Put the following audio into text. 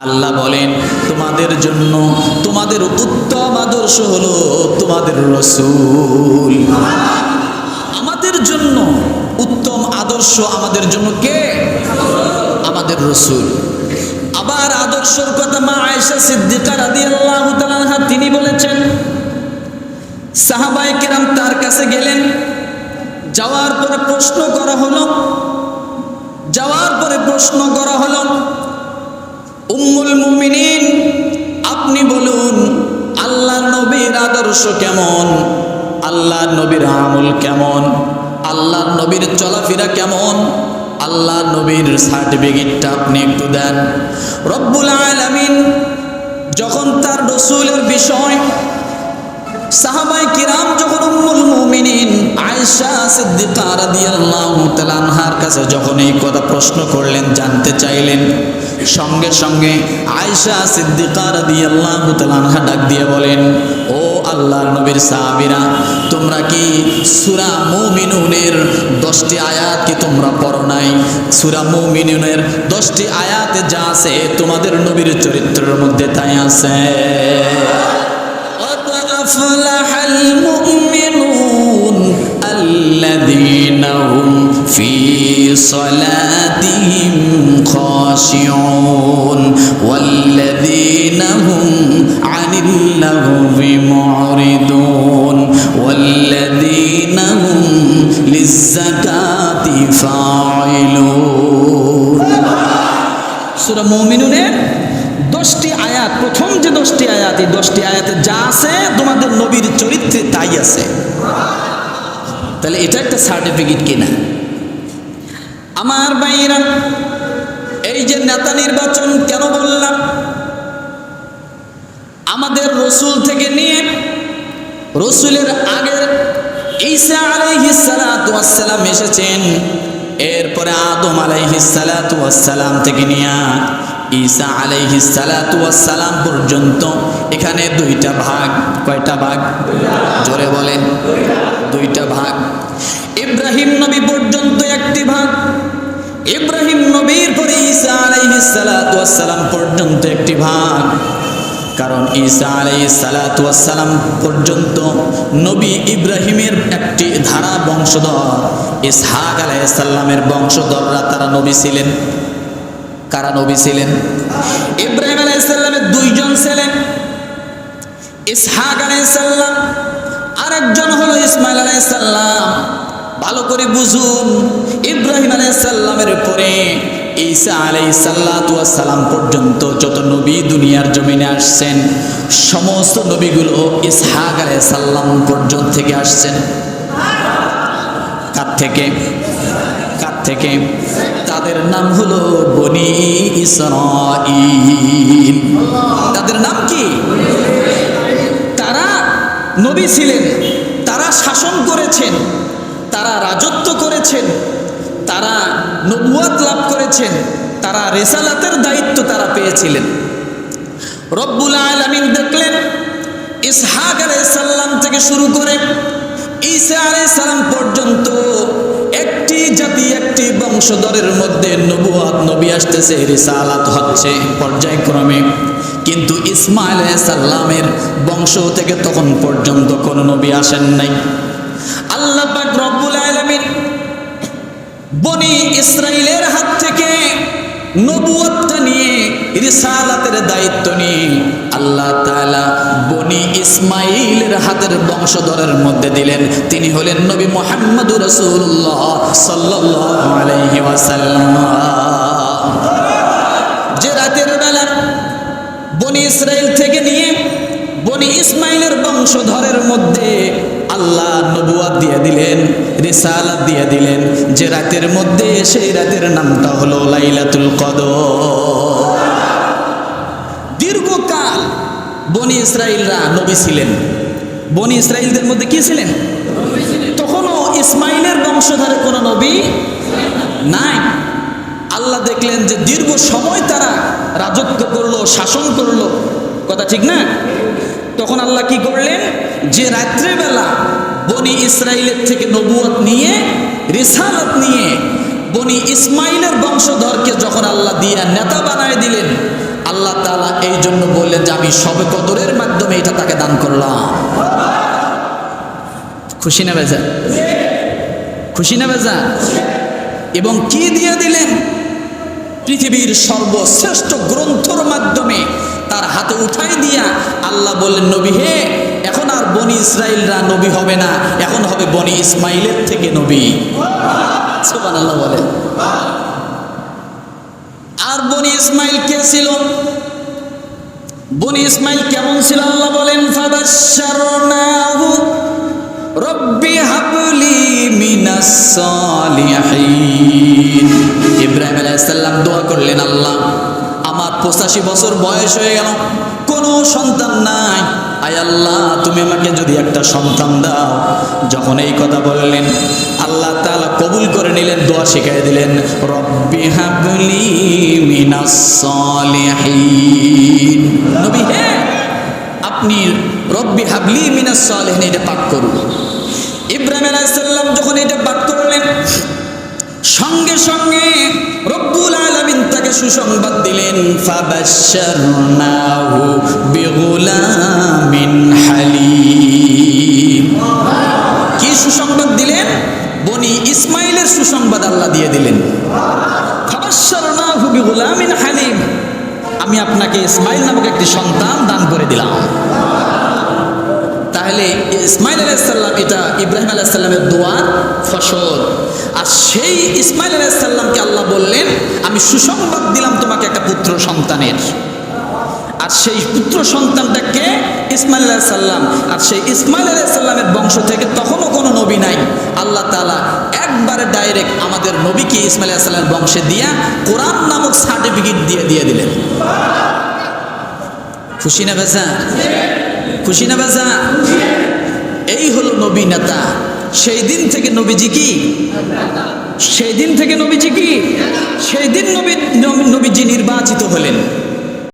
আল্লাহ বলেন, তোমাদের জন্য তোমাদের উত্তম আদর্শ হলো তোমাদের রসুল। আমাদের জন্য উত্তম আদর্শ আমাদের জন্য কে? আমাদের রসুল। আবার আদর্শর কথা মা আয়েশা সিদ্দিকা রাদিয়াল্লাহু তাআলা তিনি বলেছেন, সাহাবায়ে কেরাম তার কাছে গেলেন, যাওয়ার পরে প্রশ্ন করা হলো, যাওয়ার পরে প্রশ্ন করা হলো উম্মুল মুমিনিন, আপনি বলুন আল্লাহ নবীর আদর্শ কেমন? আল্লাহ নবীর আমল কেমন? আল্লাহ নবীর চলাফেরা কেমন? আল্লাহ নবীর সার্টিফিকেটটা আপনি একটু দেন। রব্বুল আলামিন যখন তার রসুলের বিষয় সাহাবাই কিরাম, যখন উম্মুল মুমিনিন আয়েশা সিদ্দিকা কাছে যখন এই কথা প্রশ্ন করলেন, জানতে চাইলেন, সঙ্গে সঙ্গে তাআলা আনহা ডাক দিয়ে বলেন, ও নবীর তোমরা কি সূরা মুমিনুনের 10টি আয়াত কি তোমরা পড়ো নাই? সূরা মুমিনুনের 10টি আয়াতে যা আছে, তোমাদের নবীর চরিত্রের মধ্যে তাই আছে। صلاتهم خاشعون والذين هم عن اللغو معرضون والذين هم للزكاة فاعلون সুরা মমিনুনের দশটি আয়াত প্রথম যে দশটি আয়াত এই দশটি আয়াতে যা আছে তোমাদের নবীর চরিত্রে তাই আছে তাহলে এটা একটা সার্টিফিকেট কিনা আমার ভাইরা এই যে নেতা নির্বাচন কেন বললাম? আমাদের রসুল থেকে নিয়ে রসুলের আগের ঈসা আলাইহিস সালাতু ওয়াসসালাম এসেছেন। এরপরে আদম আলাইহিস সালাতু ওয়াসসালাম থেকে নিয়ে ঈসা আলাইহিস সালাতু ওয়াসসালাম পর্যন্ত এখানে দুইটা ভাগ, কয়টা ভাগ? জোরে বলেন, দুইটা ভাগ। ইব্রাহিম নবী পর্যন্ত ইব্রাহিম নবীর পরে ঈসা আলাইহিস সালাতু ওয়াসসালাম পর্যন্ত একটি ভাগ। কারণ ঈসা আলাই সালাতাম পর্যন্ত নবী ইব্রাহিমের একটি ধারা বংশধর, ইসহাক আলাই সাল্লামের বংশধররা তারা নবী ছিলেন। কারা নবী ছিলেন? ইব্রাহিম আলাই সাল্লামের দুইজন ছিলেন ইসহাক আলাই সাল্লাম আরেকজন হলো ইসমাইল আলাই সাল্লাম ভালো করে বুঝুন ইব্রাহিম আলাই সাল্লামের পরে ঈসা আলাই সাল্লাম পর্যন্ত যত নবী দুনিয়ার জমিনে আসছেন, সমস্ত নবীগুলো ইসহাক আলাই সাল্লাম পর্যন্ত থেকে আসছেন। কার থেকে? কার থেকে? তাদের নাম হলো বনি ইসরাইল তাদের নাম কি? তারা নবী ছিলেন, তারা শাসন করেছেন, তারা রাজত্ব করেছেন তারা নবুয়াত লাভ করেছেন, তারা রেসালাতের দায়িত্ব তারা পেয়েছিলেন। রব্বুল আলমিন দেখলেন, ইসহাক সাল্লাম থেকে শুরু করে ঈসা সালাম পর্যন্ত একটি জাতি, একটি বংশধরের মধ্যে নবুয়াত, নবী আসতেছে, রিসালাত হচ্ছে পর্যায়ক্রমে। কিন্তু ইসমাইল সাল্লামের বংশ থেকে তখন পর্যন্ত কোনো নবী আসেন নাই। আল্লাহ বনি ইসরাইলের হাত থেকে নবুয়তটা নিয়ে রিসালাতের দায়িত্ব নিয়ে আল্লাহ তাআলা বনি ইসমাইলের হাতের বংশধরের মধ্যে দিলেন। তিনি হলেন নবী মুহাম্মদুর রাসূলুল্লাহ সাল্লাল্লাহু আলাইহি ওয়াসাল্লাম। যে রাতের বেলা বনি ইসরাইল থেকে নিয়ে বনি ইসমাইলের বংশধরের মধ্যে আল্লাহ নবুয়াত দিয়ে দিলেন, রিসালাত দিয়ে দিলেন। যে রাতের মধ্যে, সেই রাতের নামটা হলো লাইলাতুল কদর। দীর্ঘকাল বনি ইসরাইলরা নবী ছিলেন। বনি ইসরাইলদের মধ্যে কি ছিলেন? তখনও ইসমাইলের বংশধারে কোনো নবী নাই। আল্লাহ দেখলেন যে দীর্ঘ সময় তারা রাজত্ব করল, শাসন করল। কথা ঠিক না? তখন আল্লাহ কি করলেন? যে রাত্রেবেলা বনি ইসরায়েলের থেকে নবুয়ত নিয়ে, রিসালত নিয়ে বনি ইসমাইলের বংশধরকে যখন আল্লাহ দিয়া নেতা বানায় দিলেন, আল্লাহ তাআলা এই জন্য বললেন যে, আমি সবে কদরের মাধ্যমে এটা তাকে দান করলাম। খুশি না বেজা? খুশি না বেজা? এবং কি দিয়ে দিলেন? পৃথিবীর সর্বশ্রেষ্ঠ গ্রন্থর মাধ্যমে তার হাতে উঠাই দিয়া আল্লাহ বললেন, নবী হে, এখন আর বনি ইসরায়েলরা নবী হবে না, এখন হবে বনি ইসমাইলের থেকে নবী। আল্লাহ বলেন। আর বনি ইসমাইল কে ছিল? বনি ইসমাইল কেমন ছিল আল্লাহ বলেন, ফাবাশশারনাহু রব্বি হাবলি মিনাস সালিহিন। ইব্রাহিম আলাইহিস সালাম দোয়া করলেন আল্লাহ আমার পঁচাশি বছর বয়স হয়ে গেল, কোনো সন্তান নাই। আয় আল্লাহ, তুমি আমাকে যদি একটা সন্তান দাও। যখন এই কথা বললেন, আল্লাহ তালা কবুল করে নিলেন, দোয়া শিখাই দিলেন, রব্বি হাবলি মিনাস সালিহিন। নবী, হে, আপনি রব্বি হাবলি মিনাস সালিহিন, এটা পাঠ করুন। ইব্রাহিম আলাইহিসসালাম যখন এটা পাঠ করলেন, সঙ্গে সঙ্গে রব্বুল তাকে সুসংবাদ দিলেন কি সুসংবাদ দিলেন? বনি ইসমাইলের সুসংবাদ আল্লাহ দিয়ে দিলেন। হালিম। আমি আপনাকে ইসমাইল নামক একটি সন্তান দান করে দিলাম। তাহলে ইসমাইল আলাইসাল্লাম এটা ইব্রাহিম আলাইসাল্লামের দোয়ার ফসল। আর সেই ইসমাইল আলাইসাল্লামকে আল্লাহ বললেন, আমি সুসংবাদ দিলাম তোমাকে একটা পুত্র সন্তানের। আর সেই পুত্র সন্তানটাকে ইসমাইল আলাইসাল্লাম আর সেই ইসমাইল আলাইসাল্লামের বংশ থেকে তখনও কোনো নবী নাই। আল্লাহ তালা একবারে ডাইরেক্ট আমাদের নবীকে ইসমাইল আলাইসাল্লামের বংশে দিয়া কোরআন নামক সার্টিফিকেট দিয়ে দিয়ে দিলেন। খুশি না বেসা খুশি না বেজা? এই হলো নবী নেতা। সেই দিন থেকে নবীজি কি? সেই দিন থেকে নবীজি কি? সেই দিন নবী নবীজি নির্বাচিত হলেন।